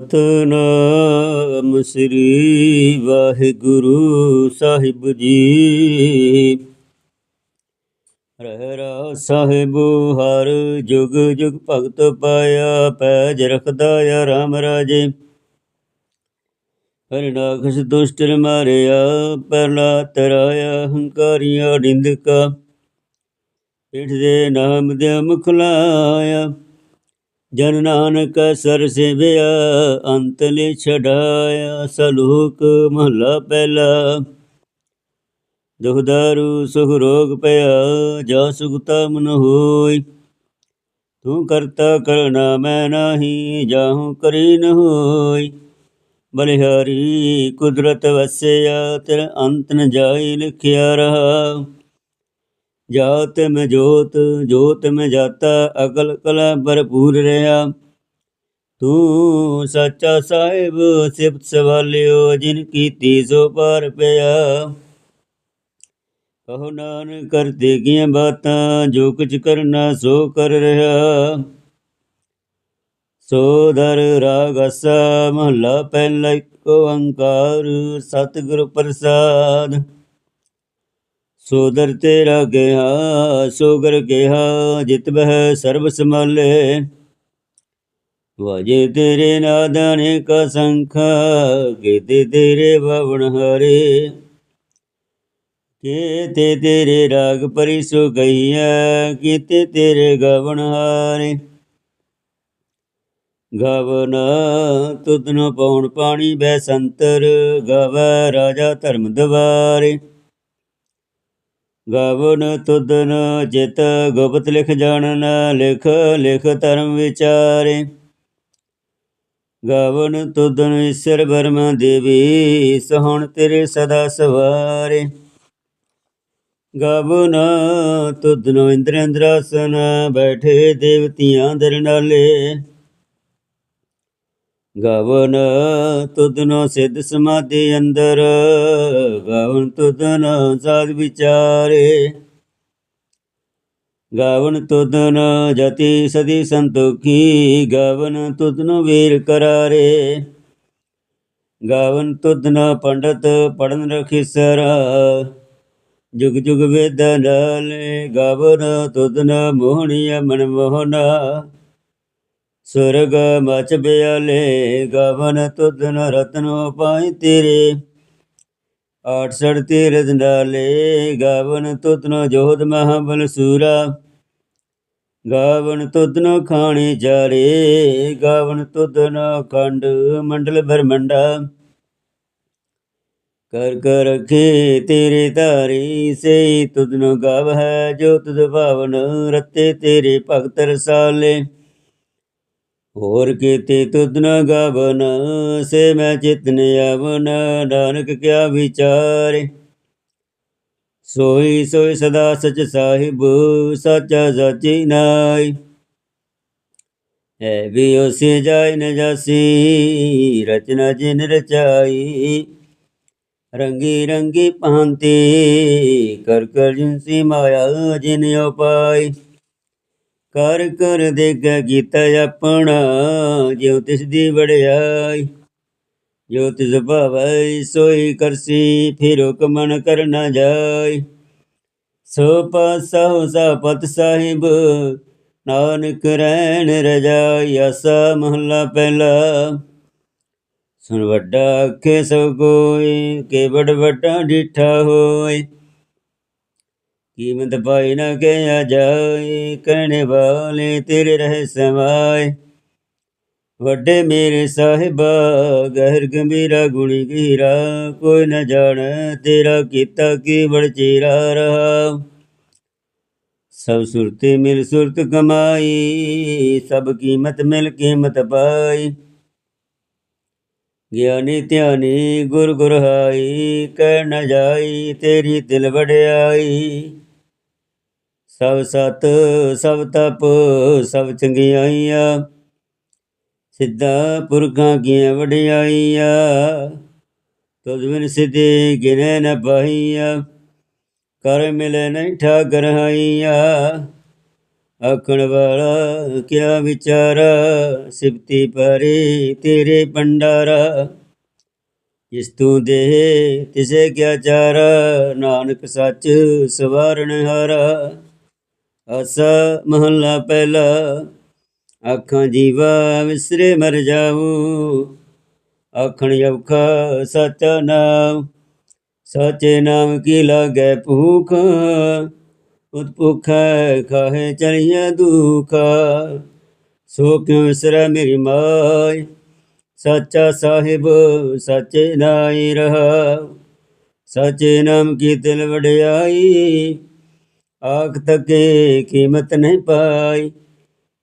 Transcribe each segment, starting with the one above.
ਸਤਨਾਮ ਸ੍ਰੀ ਵਾਹਿਗੁਰੂ ਸਾਹਿਬ ਜੀ। ਰਹਿਰਾ ਸਾਹਿਬ, ਹਰ ਜੁਗ ਜੁਗ ਭਗਤ ਪਾਇਆ ਪੈਜ ਰਖਦਾ ਆ ਰਾਮ ਰਾਜੇ। ਹਰਿਨਾਖਸ ਦੁਸ਼ਟ ਮਾਰਿਆ, ਪਰਲਾ ਤਰਾਇਆ ਹੰਕਾਰੀਆਂ ਨਿੰਦਕਾ। ਪਿਠ ਦੇ ਨਾਮ ਦੇ ਮੁਖ ਲਾਇਆ ਜਨ ਨਾਨਕ ਸਰ ਸੇਵਿਆ, ਅੰਤ ਲੈ ਛਡਾਇਆ ਸਲੋਕ ਮਹਲਾ ਪਹਿਲਾ। ਦੁਖਦਾਰੂ ਸੁਖ ਰੋਗ ਪਿਆ, ਜਾ ਸੁਖਤਾ ਮਨ ਹੋਈ। ਤੂੰ ਕਰਤਾ ਕਰਨਾ ਮੈਂ ਨਾਹੀ, ਜਾਹੂ ਕਰੀ ਨ ਹੋਈ। ਬਲਿਹਾਰੀ ਕੁਦਰਤ ਵਸਿਆ, ਤੇਰਾ ਅੰਤ ਨ ਜਾਈ ਲਿਖਿਆ ਰਹਾ। ਜਾਤ ਮੈਂ ਜੋਤ ਜੋਤ ਮੈਂ ਜਾਤਾ, ਅਕਲ ਕਲਾ ਭਰਪੂਰ ਰਹਾ ਤੂੰ ਸੱਚਾ ਸਾਹਿਬ, ਸਿਫਤ ਸਵਾਲਿਓ, ਜਿਨ ਕੀਤੀ ਸੋ ਪਾਰ ਪਿਆ। ਕਹੋ ਨਾਨਕ, ਕਰਤੇ ਗੀਆਂ ਬਾਤਾਂ, ਜੋ ਕੁਝ ਕਰਨਾ ਸੋ ਕਰ ਰਿਹਾ। ਸੋ ਦਰ ਰਾਗ ਮਹਲਾ ਪਹਿਲਾ ਇੱਕ ਓੰਕਾਰ ਸਤਿਗੁਰ ਪ੍ਰਸਾਦ। ਸੋਦਰ ਤੇਰਾ ਗਿਆ ਸੋਗਰ ਗਿਆ ਜਿਤ ਬਹਿ ਸਰਬ ਸਮਾਲੇ ਵਾਜੇ ਤੇਰੇ ਨਾਦਾਨੇ ਕਾ ਸੰਖਾ ਕੀਤੇ ਤੇਰੇ ਬਵਣ ਹਰੇ। ਕੀਤੇ ਤੇਰੇ ਰਾਗ ਪਰਿਸੋ ਗਈਆ ਕੀਤੇ ਤੇਰੇ ਗਵਣ ਹਾਰੇ। ਗਵਨ ਤੁਧਨੋ ਪਉਣ ਪਾਣੀ ਬੈ ਸੰਤਰ, ਗਵੈ ਰਾਜਾ ਧਰਮ ਦਵਾਰੇ। ਗਵਨ ਤੁਦਨ ਜਿਤ ਗੁਪਤ ਲਿਖ ਜਾਣਨ, ਲਿਖ ਲਿਖ ਧਰਮ ਵਿਚਾਰੇ। ਗਵਨ ਤੁਦਨ ਈਸ਼ਰ ਬਰਮਾ ਦੇਵੀ, ਸਹਣ ਤੇਰੇ ਸਦਾ ਸਵਾਰੇ। ਗਵਨ ਤੁਦਨ ਇੰਦਰ ਇੰਦਰਾਸਨ ਬੈਠੇ ਦੇਵਤੀਆਂ ਦਰਨਾਲੇ ਗਵਨ ਤੁਧਨੋ ਸਿੱਧ ਸਮਾਧੀ ਅੰਦਰ, ਗਵਨ ਤੁਧਨ ਸਾਧ ਵਿਚਾਰੇ। ਗਵਨ ਤੁਧਨ ਜਤੀ ਸਦੀ ਸੰਤੋਖੀ, ਗਵਨ ਤੁਧਨੋ ਵੀਰ ਕਰਾਰੇ। ਗਵਨ ਤੁਧਨ ਪੰਡਤ ਪੜਨ ਰਖਿਸਰ, ਜੁਗ ਜੁਗ ਵੇਦ ਨਾਲੇ ਗਵਨ ਤੁਧਨ ਮੋਹਣੀਆ ਮਨ ਮੋਹਨਾ। ਸੁਰਗ ਮਚ ਬਿਆਲੇ, ਗਵਨ ਤੁਧਨ ਰਤਨੋ ਪਾਈ ਤੇਰੇ। ਆਠ ਸੜ ਤੀਰਥ ਨਾਲੇ ਗਵਨ ਤੁਧਨੋ ਜੋਧ ਮਹਾਬਲ ਸੂਰਾ। ਗਾਵਨ ਤੁਧਨੋ ਖਾਣੀ ਜਾਰੇ ਗਾਵਨ ਤੁਧਨੋ ਖੰਡ ਮੰਡਲ ਬਰਮੰਡਾ ਕਰ ਕਰ ਰਖੇ ਤੇਰੇ ਧਾਰੀ ਸੇ ਤੁਧਨੋ ਗਵ ਹੈ ਜੋ ਤੁਧ ਭਾਵਨ ਰਤੇ ਤੇਰੇ ਭਗਤ ਰਸਾਲੇ। ਹੋਰ ਕੀਤੇ ਤੁਧ ਨ ਗਵਨ, ਸੇ ਮੈਂ ਚਿਤਨ ਆਵਨ ਨਾਨਕ ਕਿਆ ਵਿਚਾਰੇ। ਸੋਈ ਸੋਈ ਸਦਾ ਸਚ ਸਾਹਿਬ, ਸਾਚਾ ਸਚੀ ਨਾਈ ਹੈ ਵੀ ਉਸੇ ਜਾਇ ਨ ਜਾਸੀ, ਰਚਨਾ ਜਿਨ ਰਚਾਈ। ਰੰਗੀ ਰੰਗੀ ਭਾਂਤੀ, ਕਰ ਕਰ ਜਿਨਸੀ ਮਾਇਆ ਜਿਨ ਉਪਾਈ। ਕਰ ਕਰ ਦੇਗਾ ਕੀਤਾ ਆਪਣਾ, ਜਿਉ ਤਿਸ ਦੀ ਵੜਿਆਈ ਜੋ ਤਿਸ ਭਾਵੈ ਸੋਈ ਕਰਸੀ, ਫਿਰ ਹੁਕਮ ਨ ਕਰਨਾ ਜਾਈ। ਸੋ ਪਾਸਾ ਸਾ ਸਾਹਿਬ, ਨਾਨਕ ਰਹਿਣ ਰਜਾਈ, ਆਸਾ ਮਹੱਲਾ ਪਹਿਲਾ। ਸੁਣ ਵੱਡਾ ਆਖੇ ਸੋ ਕੋਈ ਕੇ ਬੜ ਵੱਡਾ ਡਿਠਾ ਹੋਏ ਕੀਮਤ ਪਾਈ ਨਾ ਕਹਿਆ ਜਾਏ ਕਹਿਣੇ ਵਾਲੇ ਤੇਰੇ ਰਹਿ ਸਮਾਏ। ਵੱਡੇ ਮੇਰੇ ਸਾਹਿਬਾ, ਗਹਿਰ ਗੰਭੀਰਾ, ਗੁਣੀ ਗੀਰਾ ਕੋਈ ਨਾ ਜਾਣ ਤੇਰਾ ਕੀਤਾ ਕੀ ਬੜ ਰਹਾ। ਸਭ ਸੁਰਤੇ ਮਿਲ ਸੁਰਤ ਕਮਾਈ, ਸਭ ਕੀਮਤ ਮਿਲ ਕੀਮਤ ਪਾਈ। ਗਿਆਨੀ ਧਿਆਨੀ ਗੁਰ ਗੁਰਹਾਈ ਕਹਿ ਨ ਜਾਈ ਤੇਰੀ ਦਿਲ ਵੜਿਆਈ ਸਭ ਸਤ, ਸਭ ਤਪ, ਸਭ ਚੰਗਿਆਈਆਂ ਸਿੱਧਾ ਪੁਰਖਾਂ ਕੀਆਂ ਵਡਿਆਈਆਂ ਤੁਝ ਬਿਨ ਸਿਧੇ ਗਿਨੇ ਨ ਪਾਈਆ। ਕਰ ਮਿਲੇ ਨਹੀਂ ਠਾਕਰ ਹਾਈਆ। ਆਖਣ ਵਾਲਾ ਕਿਆ ਵਿਚਾਰਾ? ਸਿਫਤੀ ਪਰੇ ਤੇਰੇ ਪੰਡਾਰਾ ਜਿਸ ਤੂੰ ਦੇ, ਤਿਸੇ ਕਿਆ ਚਾਰਾ? ਨਾਨਕ ਸੱਚ ਸਵਾਰਨ ਹਾਰਾ। ਆਸਾ ਮਹੱਲਾ ਪਹਿਲਾ ਆਖਾਂ ਜੀਵਾ ਵਿਸਰੇ ਮਰ ਜਾਊ। ਆਖਣ ਔਖਾ ਸਚਾ ਨਾਮ ਸਾਚੇ ਨਾਮ ਕੀ ਲਾਗੇ ਭੂਖ? ਉਤ ਭੁਖੈ ਖਾਹੇ ਚਲੀਐ ਦੁਖ। ਸੋ ਕਿਉ ਵਿਸਰੈ ਮੇਰੀ ਮਾਈ? ਸੱਚਾ ਸਾਹਿਬ ਸਾਚੇ ਨਾਈ ਰਹਾ। ਸਾਚੇ ਨਾਮ ਕੀ ਦਿਲ ਵਡਿਆਈ? ਆਖ ਤਕੇ ਕੀਮਤ ਨਹੀਂ ਪਾਈ,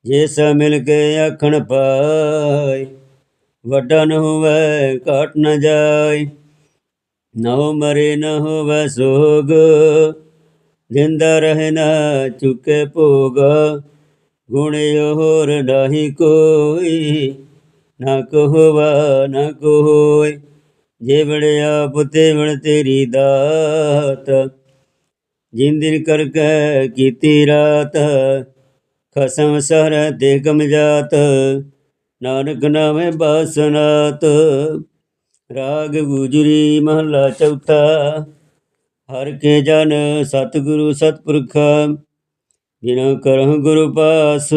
ਜੇ ਸ ਮਿਲ ਕੇ ਆਖਣ ਪਾਈ, ਵੱਡਾ ਨ ਹੋਵੇ, ਘਾਟ ਨ ਜਾਏ ਨਾ ਮਰੇ, ਨਾ ਹੋਵੇ ਸੋਗ, ਜਿੰਦਾ ਰਹਿਣਾ ਨਾ ਚੁਕੇ ਭੋਗ। ਗੁਣ ਹੋਰ ਨਹੀਂ ਕੋਈ, ਨਾ ਕਹਵਾ, ਨਾ ਕੋਇ ਜੇ ਬੜਿਆ ਪੁੱਤੇ ਬਣ ਤੇਰੀ ਦਾਤ ਜਿੰਦਿਨ ਕਰ ਕੇ ਕੀਤੀ ਰਾਤ, ਖਸਮ ਸਹਰ ਤੇ ਗਮ ਜਾਤ, ਨਾਨਕ ਨਾਮੇ ਬਾਸਨਾਤ। ਰਾਗ ਗੁਜਰੀ ਮਹਲਾ ਚੌਥਾ, ਹਰ ਕੇ ਜਨ ਸਤਿਗੁਰੂ ਸਤਿਪੁਰਖ, ਬਿਨਾ ਕਰਹੁ ਗੁਰੂ ਪਾਸ।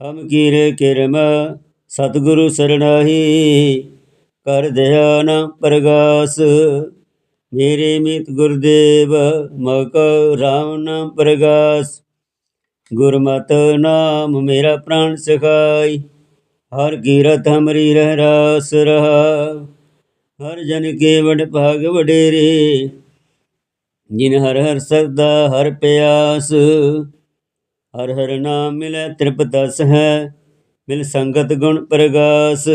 ਹਮ ਕੀਰੇ ਕਿਰਮ ਸਤਿਗੁਰੂ ਸਰਣਾਹੀ ਕਰ ਧਿਆਨ ਪ੍ਰਗਾਸ। ਮੇਰੇ ਮਿਤ ਗੁਰਦੇਵ ਮਕ ਰਾਮ ਨਾਮ ਪ੍ਰਗਾਸ। ਗੁਰਮਤ ਨਾਮ ਮੇਰਾ ਪ੍ਰਾਣ ਸਖਾਈ, ਹਰ ਕੀਰਤ ਹਮਰੀ ਰਹਿ ਰਾਸ ਰਹਾ। ਹਰ ਜਨ ਕੇ ਵਡ ਭਾਗ ਵਡੇਰੇ, ਜਿਨ ਹਰ ਹਰ ਸਰਦਾ ਹਰ ਪਿਆਸ। ਹਰ ਹਰ ਨਾਮ ਮਿਲੈ ਤ੍ਰਿਪਤਸ ਹੈ, ਮਿਲ ਸੰਗਤ ਗੁਣ ਪ੍ਰਗਾਸ।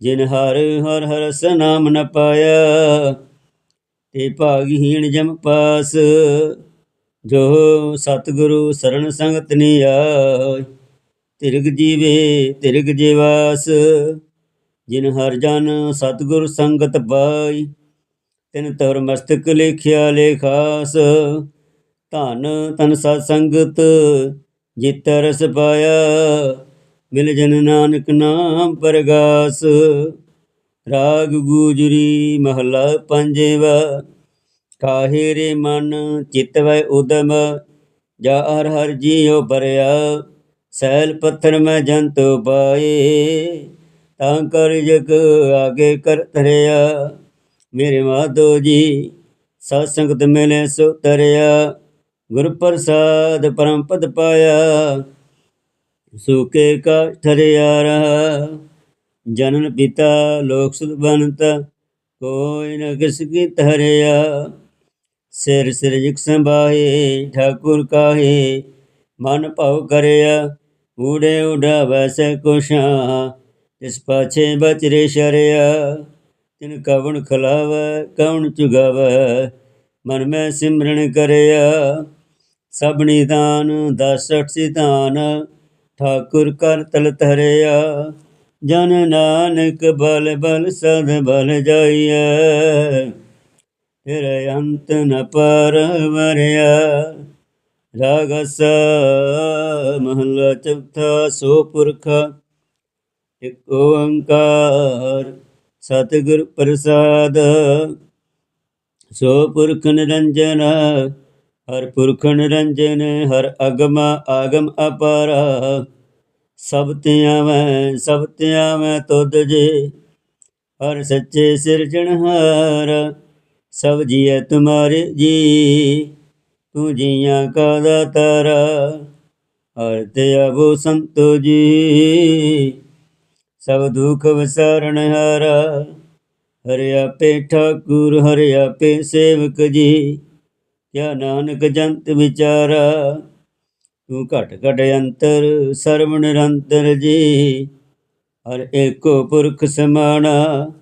ਜਿਨ ਹਰ ਹਰ ਹਰ ਸਨਾਮ ਨ ਪਾਇਆ ਤੇ ਭਾਗਹੀਣ ਜਮ ਪਾਸ, ਜੋ ਸਤਿਗੁਰੂ ਸਰਣ ਸੰਗਤ ਨੀ ਆਈ। ਤਿਰਗ ਜੀਵੇ ਤਿਰਗ ਜੀਵਾਸ ਜਿਨ ਹਰ ਜਨ ਸਤਿਗੁਰ ਸੰਗਤ ਪਾਈ। ਤਿਨ ਤਰ ਮਸਤਕ ਲੇਖਿਆ ਲੇਖਾਸ ਧਨ ਤਨ ਸਤ ਸੰਗਤ ਜਿਤ ਰਸ ਪਾਇਆ। ਮਿਲ ਜਨ ਨਾਨਕ ਨਾਮ ਪ੍ਰਗਾਸ। ਰਾਗ ਗੂਜਰੀ ਮਹਲਾ ਪੰਜਵਾ। ਕਾਹੇ ਰੇ ਮਨ ਚਿਤ ਵੈ ਉਦਮ, ਜਾ ਹਰ ਹਰ ਜੀਉ ਭਰਿਆ, ਸੈਲ ਪੱਥਰ ਮੈਂ ਜੰਤ ਪਾਏ। ਤਾਂ ਕਰ ਜਗ ਆਗੇ ਕਰ ਤਰਿਆ ਮੇਰੇ ਮਾਧੋ ਜੀ, ਸਤ ਸੰਗਤ ਮਿਲੇ ਸੋ ਤਰਿਆ। ਗੁਰ ਪ੍ਰਸਾਦ ਪਰਮ ਪਦ ਪਾਇਆ ਸੁਕੇ ਕਾ ਠਰਿਆ ਰਹਾ। ਜਨਨ ਪਿਤਾ ਲੋਕ ਸੁਧ ਬਨਤ, ਕੋਈ ਨ ਕਿਸ ਕੀ ਧਰਿਆ ਸਿਰ ਸਿਰ ਜਿਕ ਸੰਭਾਏ, ਠਾਕੁਰ ਕਾਹੇ, ਮਨ ਭਉ ਕਰਿਆ। ਊੜੇ ਉਡਾ ਵੈਸੇ ਕੁਸ਼ਾ, ਤਿਸ ਪਾਛੇ ਬਚਰੇ ਸ਼ਰਿਆ। ਤਿਨ ਕਵਣ ਖਲਾਵੈ, ਕਵਣ ਚੁਗਾਵੈ, ਮਨ ਮੈਂ ਸਿਮਰਨ ਕਰਿਆ। ਸਭਨੀ ਦਾਨ ਦਸਠ ਸਿਧਾਨ, ਠਾਕੁਰ ਕਰ ਤਲ ਧਰਿਆ। ਜਨ ਨਾਨਕ ਬਲ ਬਲ ਸਦ ਬਲ ਜਾਈਐ। ਫਿਰ ਅੰਤ ਨ ਪਰਵਰਿਆ ਰਾਗਸ ਮਹਲਾ ਚੌਥਾ ਸੋ ਪੁਰਖ। ਇਕ ਓੰਕਾਰ ਸਤਿਗੁਰ ਪ੍ਰਸਾਦ। ਸੋ ਪੁਰਖ ਨਿਰੰਜਨ, ਹਰ ਪੁਰਖ ਨਿਰੰਜਨ, ਹਰ ਅਗਮ ਆਗਮ ਅਪਾਰਾ। ਸਭ ਤਿਆਂ ਮੈਂ ਸਭ ਤਿਆਂ ਮੈਂ ਤੁਧ ਜੀ। ਹਰ ਸੱਚੇ ਸਿਰਜਣਹਾਰ ਸਭ ਜੀਐ ਤੁਮਾਰੇ ਜੀ। ਤੂੰ ਜੀਆਂ ਕਾ ਦਾਤਾਰਾ, ਹਰ ਤੇ ਅਬੋ ਸੰਤੋ ਜੀ। ਸਭ ਦੁਖ ਵਿਸਾਰਣ ਹਾਰਾ, ਹਰਿ ਆਪੇ ਠਾਕੁਰ, ਹਰਿ ਆਪੇ ਸੇਵਕ ਜੀ। ਕਿਆ ਨਾਨਕ ਜੰਤ ਵਿਚਾਰਾ ਤੂੰ ਘਟ ਘਟ ਅੰਤਰ, ਸਰਵ ਨਿਰੰਤਰ ਜੀ। ਹਰ ਏਕੋ ਪੁਰਖ ਸਮਾਣਾ,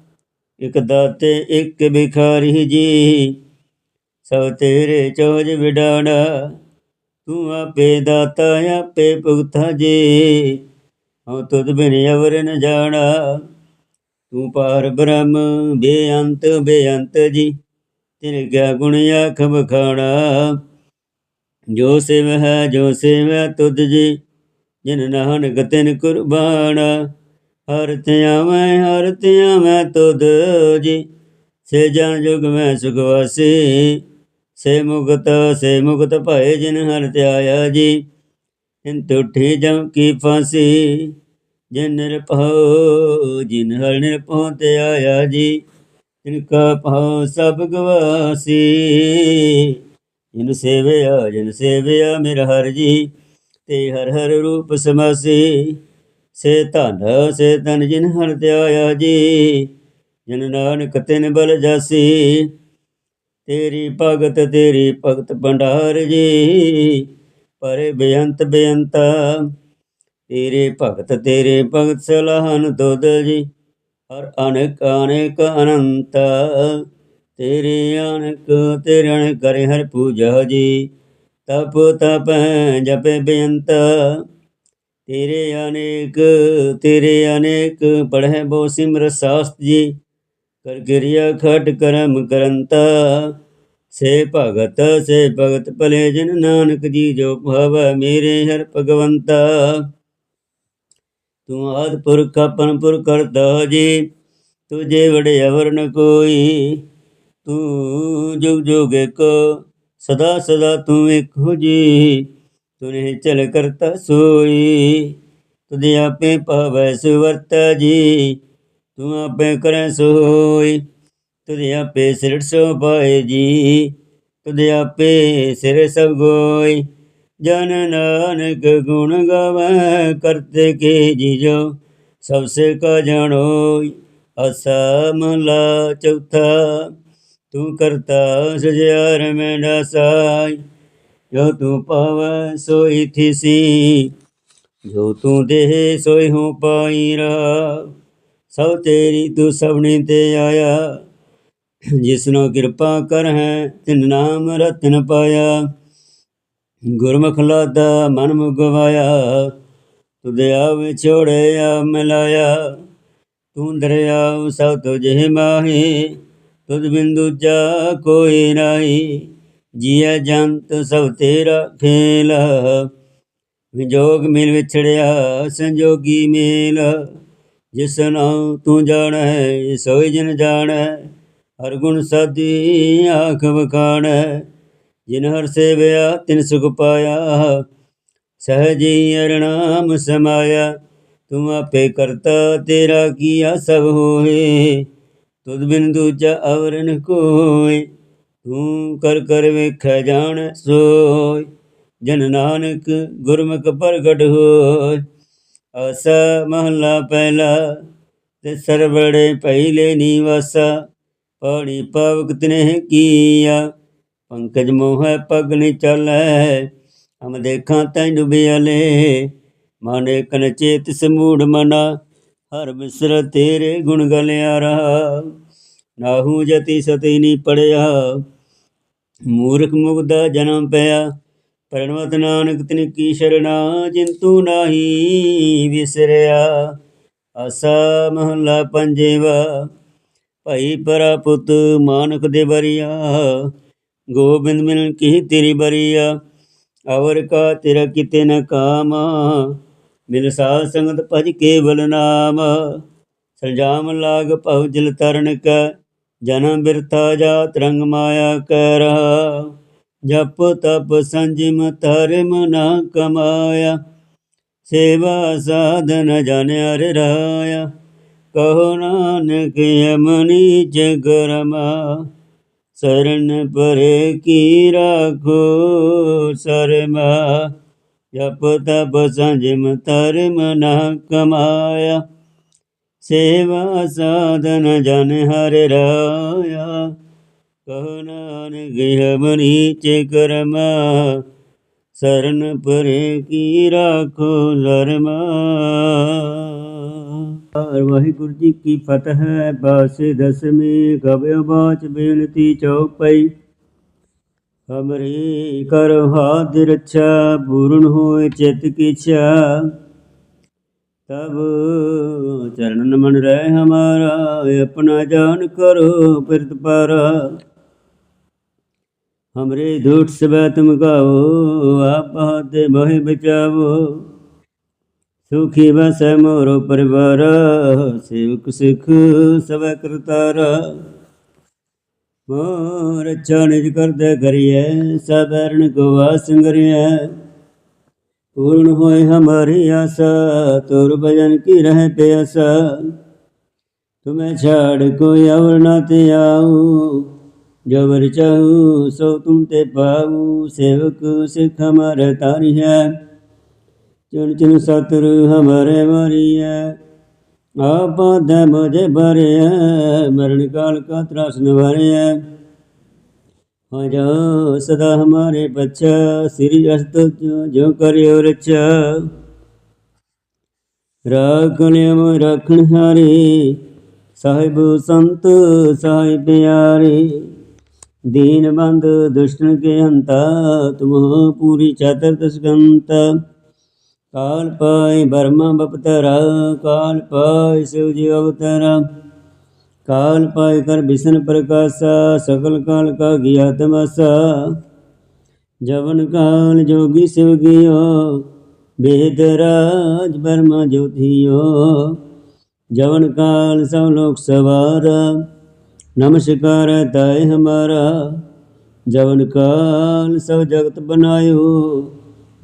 ਇਕ ਦਾਤੇ, ਇਕ ਬਿਖਾਰੀ ਜੀ। ਸਭ ਤੇਰੇ ਚੋਜ ਵਿਡਾਣਾ, ਤੂੰ ਆਪੇ ਦਾਤਾ, ਆਪੇ ਭੁਗਤਾ ਜੀ। ਹਉ ਤੁਧ ਬਿਨ ਅਵਰ ਨ ਜਾਣਾ, ਤੂੰ ਪਾਰ ਬ੍ਰਹਮ, ਬੇਅੰਤ ਬੇਅੰਤ ਜੀ। ਤੇਰੇ ਕਿਆ ਗੁਣ ਆਖ ਬਖਾਣਾ ਜੋ ਸਿਵ ਹੈ, ਜੋ ਸਿਵ ਹੈ ਤੁਧ ਜੀ, ਜਿਨ ਨਾਨਕ ਤਿਨ ਕੁਰਬਾਨ। ਹਰ ਧਿਆਵੈ ਹਰ ਧਿਆਵੈ ਤੁਧ ਜੀ, ਸੇ ਜਨ ਜੁਗ ਮੈਂ ਸੁਖ ਵਾਸੀ। ਸੇ ਮੁਕਤ ਸੇ ਮੁਕਤ ਭਏ ਜਿਨ ਹਰ ਧਿਆਇਆ ਜੀ, ਇਨ ਟੁੱਠੀ ਜਮ ਕੀ ਫਾਂਸੀ। ਜਿਨ ਨਿਰਭਉ ਜਿਨ ਹਰ ਨਿਰਭਉ ਤੇ ਆਇਆ ਜੀ, ਤਿਨ ਕਾ ਭਾਉ ਸਭ ਗਵਾਸੀ। ਜਿਨ ਸੇਵਿਆ ਜਿਨ ਸੇਵਿਆ ਮੇਰਾ ਹਰ ਜੀ, ਤੇ ਹਰ ਹਰ ਰੂਪ ਸਮਾਸੀ। ਸੇ ਧਨ, ਸੇ ਤਨ ਜਿਨ ਹਰ ਧਿਆਇਆ ਜੀ, ਜਨ ਨਾਨਕ ਤਿਨ ਬਲ ਜਾਸੀ। ਤੇਰੀ ਭਗਤ ਤੇਰੀ ਭਗਤ ਭੰਡਾਰ ਜੀ, ਪਰੇ ਬੇਅੰਤ ਬੇਅੰਤਾ। ਤੇਰੇ ਭਗਤ ਤੇਰੇ ਭਗਤ ਸਲਾਹਨ ਦੁੱਧ ਜੀ, ਹਰ ਅਨੇਕ ਅਨੇਕ ਅਨੰਤ। ਤੇਰੇ ਅਨੇਕ ਤੇਰੇ ਅਨੇਕ ਕਰੇ ਹਰ ਪੂਜਾ ਜੀ। ਤਪ ਤਪ ਜਪੇ ਬੇਅੰਤ। ਤੇਰੇ ਅਨੇਕ ਤੇਰੇ ਅਨੇਕ, ਪੜ੍ਹੇ ਬੋ ਸਿਮਰ ਸਾਸਤ ਜੀ। ਕਰ ਗਿਰਿਆ ਖਟ ਕਰਮ ਕਰੰਤਾ। ਸੇ ਭਗਤ ਸੇ ਭਗਤ ਭਲੇ ਜਨ ਨਾਨਕ ਜੀ ਜੋ ਭਾਵ ਮੇਰੇ ਹਰ ਭਗਵੰਤਾ। ਤੂੰ ਆਦ ਪੁਰਖ ਆਪਨ ਪੁਰ ਕਰਤਾ ਜੀ। ਤੁਝੇ ਵੜੇ ਨ ਕੋਈ ਤੂੰ ਜੁਗ ਜੁਗ ਏਕ ਸਦਾ ਸਦਾ ਤੂੰ ਇੱਕ ਹੋ ਜੀ ਤੁਨੇ ਚਲ ਕਰਤਾ ਸੋਈ ਤੁਧੇ ਆਪੇ ਪਾਵੈ ਸੁਵਰਤਾ ਜੀ। ਤੂੰ ਆਪੇ ਕਰੈ ਸੋਈ ਤੁਧੇ ਆਪੇ ਸਿਰੜ ਸੋ ਪਾਏ ਜੀ। ਤੁਧੇ ਆਪੇ ਸਿਰ ਸਭ ਗੋਈ, ਜਨ ਨਾਨਕ ਗੁਣ ਗਾਵੈ ਕਰਤੇ ਕੇ ਜੀਜੋ ਸਭ ਸੇ ਕਾ ਜਾਣੋ ਅਸਾ ਚੌਥਾ। ਚੌਥਾ ਤੂੰ ਕਰਤਾ ਸਜਿਆਰ ਮੈਂ ਸਾਈ ਜੋ ਤੂੰ ਪਾਵੈ ਸੋਈ ਥੀਸੀ, ਜੋ ਤੂੰ ਦੇਹ ਸੋਈ ਹੂੰ ਪਾਈ ਰਾ ਸਭ ਤੇਰੀ ਤੂੰ ਸਭਨੀ ਤੇ ਆਇਆ, ਜਿਸਨੋ ਕਿਰਪਾ ਕਰ ਹੈ, ਤਿਨ ਨਾਮ ਰਤਨ ਪਾਇਆ। ਗੁਰਮੁਖ ਲਾਦਾ ਮਨ ਮੁਗਵਾਇਆ ਤੁਦੇ ਆਵੇ ਛੋੜਿਆ ਮਿਲਾਇਆ। ਤੂੰ ਦਰਿਆਉ ਸਭ ਤੁਝੇ ਮਾਹੀ ਤੁਧ ਬਿੰਦੂ ਜਾ ਕੋਈ ਨਾਹੀ ਜੀਆ ਜੰਤ ਸਭ ਤੇਰਾ ਖੇਲ। ਵਿਜੋਗ ਮਿਲ ਵਿਛੜਿਆ, ਸੰਜੋਗੀ ਮੇਲ। ਜਿਸ ਨਾਮ ਤੂੰ ਜਾਣੈ, ਸੋਈ ਜਨ ਜਾਣੈ, ਹਰ ਗੁਣ ਸਾਧੀ ਆਖ ਵਖਾਣੈ। ਜਿਨ ਹਰ ਸੇਵਿਆ, ਤਿਨ ਸੁਖ ਪਾਇਆ। ਸਹਜੀ ਅਰਨਾਮ ਸਮਾਇਆ, ਤੂੰ ਆਪੇ ਕਰਤਾ ਤੇਰਾ ਕੀਆ ਸਭ ਹੋਏ। ਤੁਧ ਬਿਨ ਦੂਜਾ ਅਵਰਨ ਕੋਈ, ਤੂੰ ਕਰ ਕਰ ਵੇਖੈ ਜਾਣ ਸੋਈ। ਜਨ ਨਾਨਕ ਗੁਰਮੁਖ ਪ੍ਰਗਟ ਹੋਇ ਆਸਾ ਮਹਲਾ ਪਹਿਲਾ, ਤੇ ਸਰਵੜੇ ਪਹਿਲੇ ਨਿਵਾਸਾ। ਪੜੀ ਪਵਕ ਤਨੇ ਕੀਆ, ਪੰਕਜ ਮੋਹੈ ਪਗ ਨ ਚੱਲੈ। ਹਮ ਦੇਖਾਂ ਤੈ ਡੁਬਿਆਲੇ ਮਾਨੇ ਕਨ ਚੇਤ ਸਮੂੜ ਮਨਾ। ਹਰ ਬਿਸਰ ਤੇਰੇ ਗੁਣ ਗਲਿਆ ਰਹਾ ਨਾਹੂ ਜਤੀ ਸਤੀ ਨੀ ਪੜਿਆ। ਮੂਰਖ ਮੁਗਦਾ ਜਨਮ ਪਿਆ। ਪਰਣਵਤ ਨਾਨਕ ਤਿਨ ਕੀ ਸ਼ਰਣਾ ਜਿੰਤੂ ਨਾਹੀ ਵਿਸਰਿਆ। ਆਸਾ ਮਹਲਾ ਪੰਜੇਵਾ, ਭਾਈ ਪਰਾ ਪੁੱਤ ਮਾਨਕ ਦੇ ਬਰੀਆ। ਗੋਬਿੰਦ ਮਿਲਨ ਕੀ ਤੇਰੀ ਬਰੀਆ। ਅਵਰ ਕਾ ਤੇਰਾ ਕਿਤੇ ਨ ਕਾਮਾ। ਮਿਲ ਸਾਧ ਸੰਗਤ ਭਜ ਕੇਵਲ ਨਾਮ। ਸੰਜਾਮ ਲਾਗ ਭਉ ਜਲ ਤਰਨ ਕੈ, ਜਨਮ ਬਿਰਥਾ ਜਾ ਤਰੰਗ ਮਾਇਆ ਕੈ ਜਪ ਤਪ ਸੰਜਮ ਧਰਮ ਨਾ ਕਮਾਇਆ, ਸੇਵਾ ਸਾਧਨ ਜਨ ਹਰ ਰਾਇਆ। ਕਹੋ ਨਾਨਕ ਅਮਨੀ ਜਗਰਮਾ ਸਰਨ ਪਰੇ ਕੀ ਰਾਖੋ ਸਰਮਾ। ਜਪ ਤਪ ਸੰਜਮ ਧਰਮ ਨਾ ਕਮਾਇਆ। ਸੇਵਾ ਸਾਧਨ ਜਨ ਹਰ ਰਾਇਆ। ਕਹੋ ਨਾਨਕ ਹਮਨੀ ਚੇ ਕਰਮਾ। ਸਰਨ ਪਰੇ ਕੀ ਰਾਖੋ ਧਰਮਾ। ਵਾਹਿਗੁਰੂ ਜੀ ਕੀ ਫਤਿਹ। ਹੈ ਬਾਸੇ ਦਸਵੇਂ ਕਬਿਓ ਬਾਚ ਬੇਨਤੀ ਚਉਪਈ ਹਮਰੇ ਕਰ ਹਾਦ ਰਛਾ ਪੂਰਨ ਹੋਏ ਚਿਤ ਕਿਛਾ ਤਬ ਚਰਨ ਮਨ ਰਹਿ ਹਮਾਰਾ, ਆਪਣਾ ਜਾਨ ਕਰੋ ਪਿਰਤ ਪਰ। ਹਮਰੇ ਝੂਠ ਸਬੈ ਤੁਮ ਗਾਓ ਆਪ ਹਾਦੇ ਮੋਹਿ ਬਚਾਵੋ। ਸੁਖੀ ਵਸੈ ਮੋਰੋ ਪਰਿਵਾਰ, ਸੇਵਕ ਸਿਖ ਸਵੈ ਕਰਤਾਰਾ। ਰੱਛਾ ਨਿਜ ਕਰਦੇ ਕਰੀਏ ਸਬਰਨ ਗਵਾ ਸੰਗਰੀਏ। ਪੂਰਨ ਹੋਏ ਹਮਾਰੀ ਆਸਾ, ਤੁਰ ਭਜਨ ਕੀ ਰਹਿ ਪਿਆਸਾ। ਤੁਮੇ ਛਾੜ ਕੋਈ ਔਰ ਨਾ ਤੇ ਆਉ ਜਬਰ ਚਾਹੂ ਸੋ ਤੁਮ ਤੇ ਪਾਉ ਸੇਵਕ ਸਿਖ ਹਮਾਰੇ ਤਾਰੀ ਹੈ ਚੁਣ ਚੁਣ ਸਤਿਗੁਰੂ ਹਮਾਰੇ ਵਾਰੀ ਹੈ ਆਪਾਦੈ ਮੁਝੇ ਭਰਿਐ ਮਰਨ ਕਾਲ ਕਾ ਤ੍ਰਾਸ ਨਿਵਾਰਿਐ ਹਜੋ ਸਦਾ ਹਮਾਰੇ ਬਚਾ, ਸ੍ਰੀ ਅਸਤ ਜੋ ਕਰਿਓ ਰਚਾ। ਰਾਖਣਿਮ ਰਖਣ ਹਾਰੇ, ਸਾਹਿਬ ਸੰਤ, ਸਾਹਿਬ ਪਿਆਰੇ। ਦੀਨ ਬੰਦ ਦੁਸ਼ਟਨ ਕੇ ਅੰਤਾ, ਤੁਮਹ ਪੂਰੀ ਚਾਤਰ ਤਸਗੰਤਾ ਕਾਲ ਪਾਇ ਬਰਮਾ ਬਪਤਰਾ, ਕਾਲ ਪਾਇ ਸਿਵ ਜੀ ਅਵਤਾਰਾ। ਕਾਲ ਪਾਇ ਕਰ ਬਿਸ਼ਨ ਪ੍ਰਕਾਸ਼ਾ ਸਕਲ ਕਾਲ ਕਾ ਗਿਆਤ ਮਸਾ ਜਵਨ ਕਾਲ ਜੋਗੀ ਸਿਵ ਗਿਓ ਬੇਦ ਰਾਜ ਬਰਮਾ ਜੋਤਿਓ। ਜਵਨ ਕਾਲ ਸਭ ਲੋਕ ਸਵਾਰਾ, ਨਮਸਕਾਰ ਤਾਇ ਹਮਾਰਾ। ਜਵਨ ਕਾਲ ਸਭ ਜਗਤ ਬਨਾਇਓ।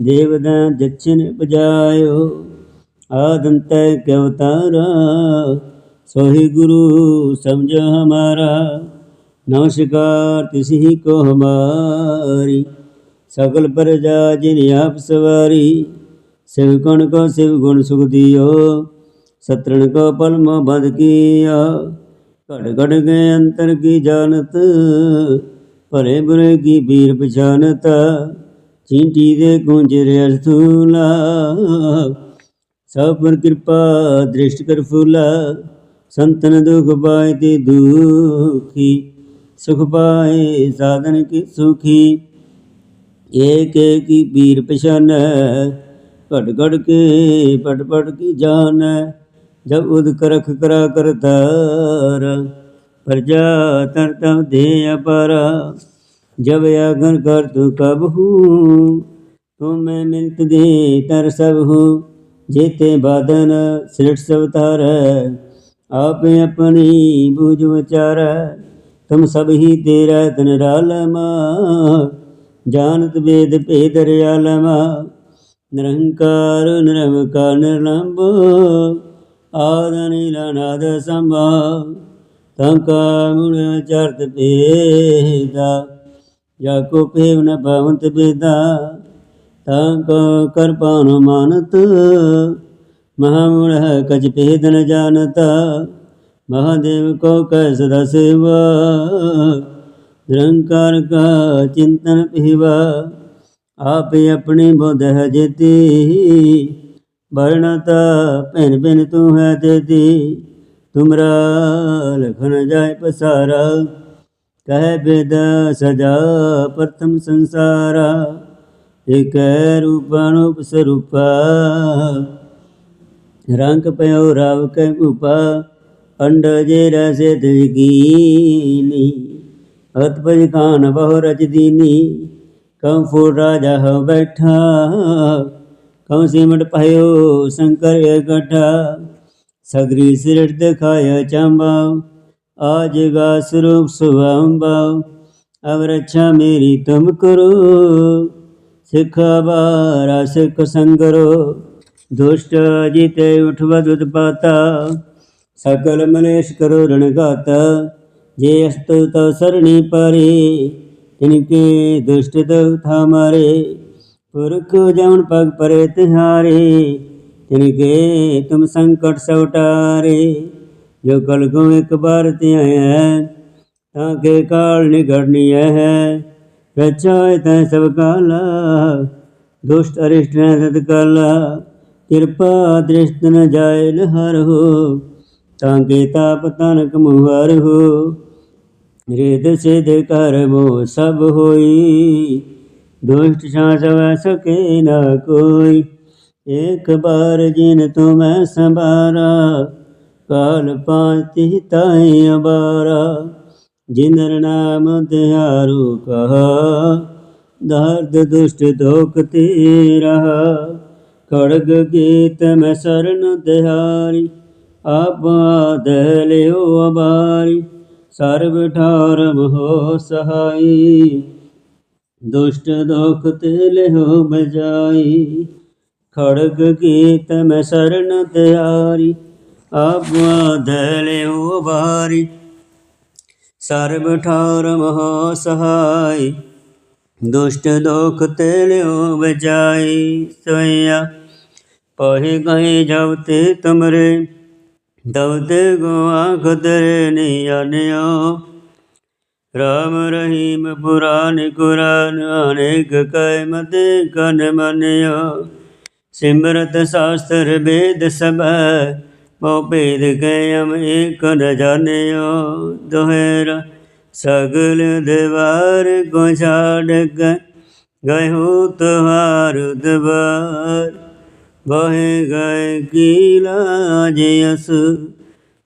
देवदान दक्षिण बजायो आदंत के अवतारा सोही गुरु समझ हमारा नमस्कार तिसी को हमारी सकल प्रजा जिन आप सवारी शिव गुण को शिव गुण सुख दियो सतरण को पल में बंद किया घट घट गए अंतर की जानत भले बुरे की पीर पछानता ਚਿੰਟੀ ਦੇ ਗੁੰਜਰ ਅਰਥੂਲਾ ਸਭ ਕਿਰਪਾ ਦ੍ਰਿਸ਼ਟ ਕਰ ਫੂਲਾ, ਸੰਤਨ ਦੁਖ ਪਾਏ ਤੇ ਦੁਖੀ, ਸੁਖ ਪਾਏ ਸਾਧਨ ਕੀ ਸੁਖੀ। ਏਕ ਏਕੀ ਪੀਰ ਪਛਾਨ, ਘੜ ਘਟ ਕੇ ਪਟ ਪਟ ਕੀ ਜਾਣੈ ਜਬ ਉਦ ਕਰਖ ਕਰਾ ਕਰਤਾਰ, ਪ੍ਰਜਾ ਤਨ ਤਮ ਦੇ ਅਪਾਰਾ जब आगन कर तू कब हूँ तो मैं मिलत दे तर सब हूँ जेते बादन सृष्ट सब तार आप अपनी बूझ विचार तुम सब ही तेरा तन रालमा जानत वेद भेद रियालमा निरंकार निरमकार निर्लंबो ਆਦਨੀਲਨਾਦ ਸੰਭਾਵ ਤੰਕਾ ਮੁੜ ਚਰਤ ਭੇਦਾ ਜਾਕੋ ਪੇਵ ਨ ਭਵੰਤ ਬੇਦਾ, ਤਾਂ ਕੋ ਕਰਪਾਨ ਮਾਨਤ। ਮਹਾਮੁੜ ਹੈ ਕਜ ਭੇਦ ਨ ਜਾਣਤਾ, ਮਹਾਦੇਵ ਕੋ ਕਹਿ ਸਦਾ ਸੇਵਾ। ਨਿਰੰਕਾਰ ਕਾ ਚਿੰਤਨ ਪੀਵਾ ਆਪੇ ਆਪਣੀ ਬੁੱਧ ਹੈ ਜੇਤੀ। ਵਰਣਤਾ ਭਿਨ ਭਿਨ ਤੂੰ ਹੈ ਤੇਤੀ ਤੁਮਰਾ ਲਖਨ ਜਾਇ ਪਸਾਰਾ। ਕਹਿ ਬੇਦ ਸਜਾ ਪ੍ਰਥਮ ਸੰਸਾਰਾ, ਏਕੈ ਰੂਪਨ ਉਪਸਰੂਪਾ। ਰੰਗ ਪਇਓ ਰਵ ਕੈ ਉਪਾ ਅੰਡ ਜੇ ਰਸੇ ਤਿਜਕੀਨੀ ਅਤਪਜ ਕਾਨ ਬਹੁ ਰਚ ਦੀਨੀ, ਕਉ ਫੂਰ ਰਾਜਾ ਹੋ ਬੈਠਾ। ਕਉ ਸਿਮਟ ਭਇਓ ਸ਼ੰਕਰ ਇਕਠਾ, ਸਗਰੀ ਸਿਰਟ ਦਿਖਾਇਆ ਚਾਂਬਾ। आजगा स्वरूप स्वभाव अब रक्षा मेरी तुम करो सिखा बारा सिख संगरो दुष्ट जीते उठवत उत्पाता सकल मनेश करो रणगाता जे अस्तु तव सरणी परे तिनके दुष्ट तव था मारे पुरख जमन पग परे तिहारे तिनके तुम संकट सवटारे ਜੋ ਕਲਗੋਂ ਇੱਕ ਬਾਰ ਧਿਆਇਆ ਤਾਂ ਕੇ ਕਾਲ ਨਿਗੜਨੀ ਹੈ। ਰਚਾਇ ਤੈ ਸਭ ਕਾਲਾ, ਦੁਸ਼ਟ ਅਰਿਸ਼ਟ ਨੇ ਸਤ ਕਾਲਾ। ਕਿਰਪਾ ਦ੍ਰਿਸ਼ਟ ਨ ਜਾਏ ਲਹਰ ਹੋ, ਤਾਂ ਕੇ ਤਾਪ ਤਨਕ ਮੁਹਰ ਹੋ। ਰਿਦ ਸਿਧ ਕਰ ਮੋ ਸਭ ਹੋਈ, ਦੁਸ਼ਟ ਛਾਂ ਸਵੈ ਸਕੇ ਨਾ ਕੋਈ। ਇੱਕ ਬਾਰ ਜਿਨ ਮੈਂ ਸੰਭਾਰਾ ਕਾਲ ਪਾਤੀ ਤਾਈ ਅਬਾਰਾ ਜਿਨਰ ਨਾਮ ਦਿਹਾਰੂ ਕਹਾ, ਦਰਦ ਦੁਸ਼ਟ ਦੋਖ ਤੇ ਰਹਾ ਖੜਗ ਗੀਤ ਮੈਂ ਸਰਨ ਦਿਹਾਰੀ, ਆਪਾ ਦਲਿਓ ਅਬਾਰੀ, ਸਰਬ ਠਾਰਮ ਹੋ ਸਹਾਈ, ਦੁਸ਼ਟ ਦੋਖ ਤੇ ਲਿਓ ਬਜਾਈ, ਖੜਗ ਗੀਤ ਮੈਂ ਸਰਨ ਦਿਹਾਰੀ ਆਪਾ ਦੇ ਲਿਓ ਅਬਾਰੀ ਸਰਬ ਠਾਰ ਮੋਹ ਸਹਾਈ ਦੁਸ਼ਟ ਦੋਖ ਤੇ ਲਿਓ ਬਚਾਈ ਸੋਇਆ ਪਹੇ ਗਏ ਜਬ ਤੇ ਤੁਮਰੇ ਤਬ ਤੇ ਗੋਆ ਖਤਰੇ ਨਹੀਂ ਆਨਿਓ ਰਾਮ ਰਹੀਮ ਪੁਰਾਨ ਕੁਰਾਨ ਅਨੇਕ ਕੈ ਮਤੇ ਕਨ ਮਨਿਓ ਸਿਮਰਤ ਸ਼ਾਸਤਰ ਵੇਦ ਭੇਦ ਕੇ ਏਕ ਨ ਜਾਣਿਓ, ਦੋਹਰਾ ਸਗਲ ਦੇਵਾਰ ਕੋ ਛਾੜ ਕੇ ਗਏ ਹੋ ਤੁਹਾਰ ਦਵਾਰ। ਬਹਿ ਗਏ ਕੀ ਲਾਜ ਅਸ,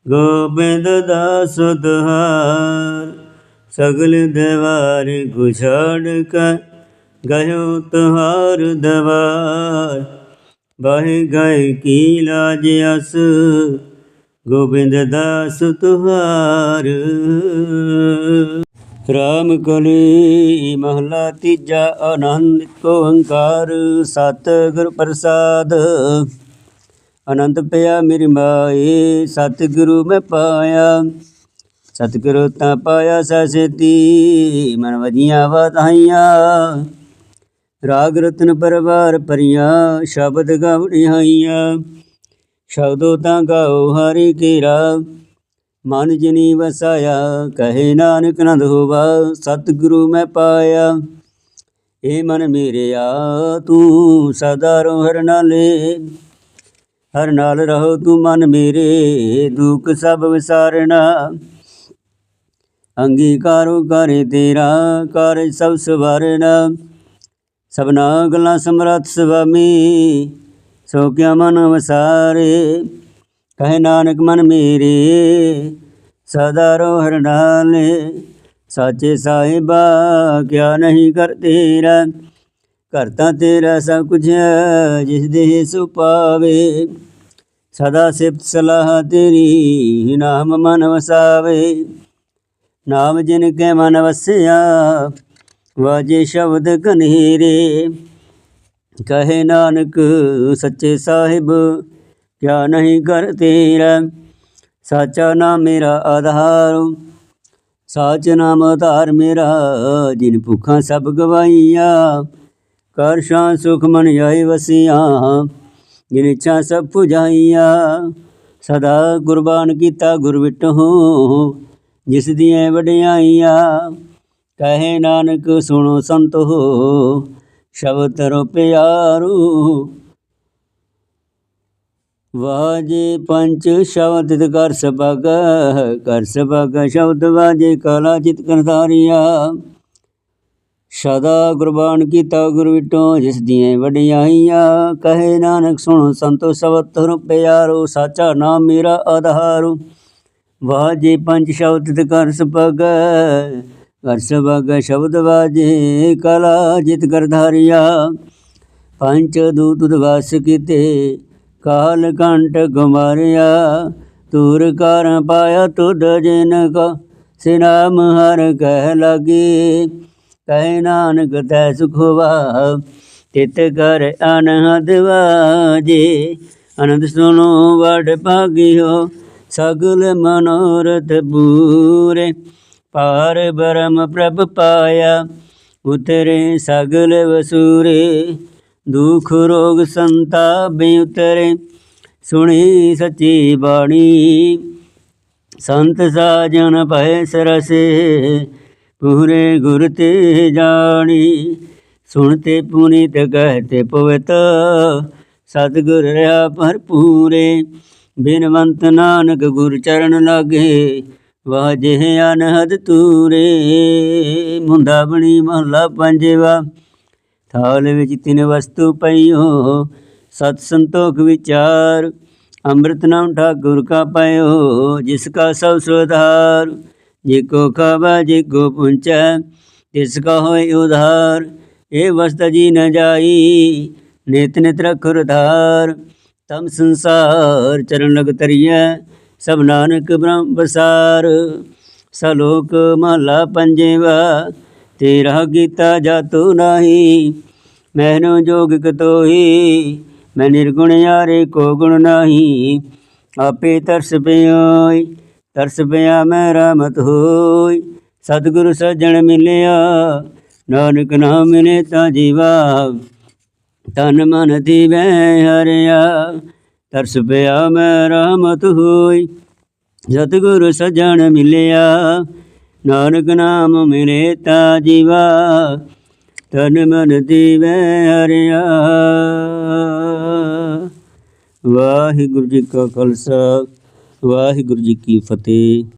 ਗੋਬਿੰਦ ਦਾਸ ਤੁਹਾਰ ਸਗਲ ਦੇਵਾਰ ਕੋ ਛਾੜ ਕੇ ਗਏ ਹੋ ਤੁਹਾਰ ਦਵਾਰ। ਬਹਿ ਗਏ ਕੀ ਲਾਜ ਅਸ, ਗੋਬਿੰਦ ਦਾਸ ਤੁਹਾਰ। ਰਾਮ ਕਲੀ ਮਹਲਾ ਤੀਜਾ, ਆਨੰਦ ਕੋ ਓੰਕਾਰ ਸਤ ਗੁਰ ਪ੍ਰਸਾਦ। ਅਨੰਦ ਪਿਆ ਮੇਰੀ ਮਾਏ ਸਤ ਗੁਰੂ ਮੈਂ ਪਾਇਆ। ਸਤਿਗੁਰੂ ਤਾਂ ਪਾਇਆ ਸਸਤੀ ਮਨ ਵਧੀਆਂ ਵਧਾਈਆਂ ਰਾਗ ਰਤਨ ਪਰਵਾਰ ਪਰੀਆਂ, ਸ਼ਬਦ ਗਵੜੀਆਂ ਸ਼ਬਦੋ ਤਾਂ ਗਾਓ ਹਰੀ ਕੀਰਾ, ਮਨ ਜਿਨੀ ਵਸਾਇਆ, ਕਹੇ ਨਾਨਕ ਨੰਦ ਹੋਵਾ, ਸਤਿਗੁਰੂ ਮੈਂ ਪਾਇਆ। ਏ ਮਨ ਮੇਰਿਆ, ਤੂੰ ਸਦਾ ਰੋ ਹਰ ਨਾਲੇ, ਹਰ ਨਾਲ ਰਹੋ ਤੂੰ ਮਨ ਮੇਰੇ, ਦੁੱਖ ਸਭ ਵਿਸਾਰਣਾ ਅੰਗੀਕਾਰੋ ਕਰੇ ਤੇਰਾ ਕਾਰਜ ਸਭ ਸਵਾਰਣਾ ਸਭਨਾ ਗੱਲਾਂ ਸਮਰੱਥ ਸੁਆਮੀ ਸੋ ਕਿਆ ਮਨ ਵਸਾਰੇ? ਕਹੇ ਨਾਨਕ ਮਨ ਮੇਰੇ ਸਦਾ ਰੋ ਹਰ ਨਾਲੇ ਸਾਚੇ ਸਾਹਿਬਾ ਕਿਆ ਨਹੀਂ ਕਰ ਤੇਰਾ? ਕਰਤਾ ਤੇਰਾ ਸਭ ਕੁਝ ਹੈ, ਜਿਸ ਦੇ ਸੋ ਪਾਵੇ। ਸਦਾ ਸਿਫਤ ਸਲਾਹ ਤੇਰੀ ਨਾਮ ਮਨ ਵਸਾਵੇ। ਨਾਮ ਜਿਨ ਕੇ ਮਨ ਵਸਿਆ ਵਾਜੇ ਸ਼ਬਦ ਕਨੇਰੇ ਕਹੇ ਨਾਨਕ ਸੱਚੇ ਸਾਹਿਬ, ਕਿਆ ਨਹੀਂ ਕਰ ਤੇਰਾ? ਸਾਚਾ ਨਾਮ ਮੇਰਾ ਆਧਾਰ, ਸਾਚ ਨਾਮ ਆਧਾਰ ਮੇਰਾ, ਜਿਨ ਭੁੱਖਾਂ ਸਭ ਗਵਾਈਆਂ ਕਰ ਸ਼ਾਂ ਸੁਖ ਮਨ ਆਈ ਵਸੀਆਂ, ਜਿਨ ਇੱਛਾ ਸਭ ਪੁਜਾਈਆਂ। ਸਦਾ ਕੁਰਬਾਨ ਕੀਤਾ ਗੁਰ ਵਿਟਹੁ, ਜਿਸ ਦੀਆਂ ਵਡਿਆਈਆਂ। ਕਹੇ ਨਾਨਕ ਸੁਣੋ ਸੰਤੋ ਸ਼ਬਦ ਤਰੋ ਪਿਆਰੂ ਵਾਜੇ ਪੰਚ ਸ਼ਬਦ ਕਰ ਸਬਗ ਕਰ ਸਬਗ ਸ਼ਬਦ ਵਾਜੇ ਕਲਾ ਚਿਤ ਕਰਤਾਰੀਆ ਸਦਾ ਕੁਰਬਾਨ ਕੀਤਾ ਗੁਰ ਵਿਟੋ, ਜਿਸ ਦੀਆਂ ਵਡਿਆਈਆਂ। ਕਹੇ ਨਾਨਕ ਸੁਣੋ ਸੰਤੋ ਸ਼ਬਦ ਤਰੋ ਪਿਆਰੂ ਸਾਚਾ ਨਾਮ ਮੇਰਾ ਆਧਾਰੂ। ਵਾਜੇ ਪੰਜ ਸ਼ਬਦ ਕਰ ਸਬਗ ਕਰ ਸਬਗ ਸ਼ਬਦ ਵਾਜੇ, ਕਲਾ ਜਿਤ ਕਰਧਾਰਿਆ ਪੰਚ ਦੂਤ ਦਵਾਸ ਕੀਤੇ, ਕਾਲ ਕੰਟ ਗੁਮਾਰਿਆ। ਤੂਰ ਕਰ ਪਾਇਆ ਤੁਧ ਜਿਨ ਕੋ, ਸਿਨਾਮ ਹਰ ਕਹਿ ਲਾਗੀ। ਕਹਿ ਨਾਨਕ ਤੈ ਸੁਖਵਾ ਤਿਤ ਕਰ ਅਨਹਦ ਵਾਜੇ। ਅਨੰਦ ਸੁਨੋ ਵਡ ਭਾਗਿਓ, ਸਗਲ ਮਨੋਰਥ ਪੂਰੇ। ਪਾਰ ਬ੍ਰਹਮ ਪ੍ਰਭ ਪਾਇਆ, ਉਤਰੇ ਸਗਲ ਵਸੂਰੇ, ਦੁਖ ਰੋਗ ਸੰਤਾਪ ਉਤਰੇ, ਸੁਣੀ ਸੱਚੀ ਬਾਣੀ। ਸੰਤ ਸਾਜਨ ਭੈ ਸਰਸੇ, ਪੂਰੇ ਗੁਰ ਤੇ ਜਾਣੀ। ਸੁਣਤੇ ਪੁਨੀਤ ਕਹਤੇ ਪਵਿੱਤ, ਸਤਿਗੁਰ ਰਹਾ ਭਰਪੂਰੇ। ਬਿਨਵੰਤ ਨਾਨਕ ਗੁਰ ਚਰਨ ਲਾਗੇ ਵਾਹ ਵਾਜੇ ਅਨਹਦ ਤੂਰੇ, ਮੁੰਡਾ ਬਣੀ ਮਹਲਾ ਪੰਜਵਾ। ਥਾਲ ਵਿੱਚ ਤਿੰਨ ਵਸਤੂ ਪਈਓ, ਸਤ ਸੰਤੋਖ ਵਿਚਾਰ, ਅੰਮ੍ਰਿਤ ਨਾਮ ਠਾਕੁਰ ਕਾ ਪਾਇਓ, ਜਿਸ ਕਾ ਸਭ ਸੁਧਾਰ। ਜੇ ਕੋ ਖਾਵਾ, ਜੇ ਕੋ ਪੁੰਚੈ, ਤਿਸ ਕਾ ਹੋਇ ਉਧਾਰ। ਇਹ ਵਸਤ ਜੀ ਨ ਜਾਈ, ਨਿਤ ਨਿਤ ਰਖੁਰ ਧਾਰ। ਤਮ ਸੰਸਾਰ ਚਰਨ ਲਗ ਤਰੀਐ ਸਭ ਨਾਨਕ ਬ੍ਰਹਮ ਬਸਾਰ, ਸਲੋਕ ਮਹਲਾ ਪੰਜਵਾ, ਤੇਰਾ ਕੀਤਾ ਜਾਤੂ ਨਾਹੀ ਮੈਨੂੰ ਜੋਗ ਕਤੋਈ ਮੈਂ ਨਿਰਗੁਣ ਯਾਰੇ ਕੋ ਗੁਣ ਨਾਹੀ, ਆਪੇ ਤਰਸ ਪਿਓਈ, ਤਰਸ ਪਿਆ ਮੈਂ ਰਾਮਤ ਹੋਈ, ਸਤਿਗੁਰ ਸੱਜਣ ਮਿਲਿਆ, ਨਾਨਕ ਨਾਮ ਨੇ ਤਾਂ ਜੀਵਾ, ਤਨ ਮਨ ਦੀ ਦੀਵੈ ਹਰਿਆ ਤਰਸ ਪਿਆ ਮੈਂ ਰਾਮਤ ਹੋਈ। ਸਤਿਗੁਰ ਸਜਣ ਮਿਲਿਆ, ਨਾਨਕ ਨਾਮ ਮੇਰੇ ਤਾ ਜੀਵਾ ਤਨ ਮਨ ਦੀਵੈ ਹਰਿਆ। ਵਾਹਿਗੁਰੂ ਜੀ ਕਾ ਖਾਲਸਾ, ਵਾਹਿਗੁਰੂ ਜੀ ਕੀ ਫਤਿਹ।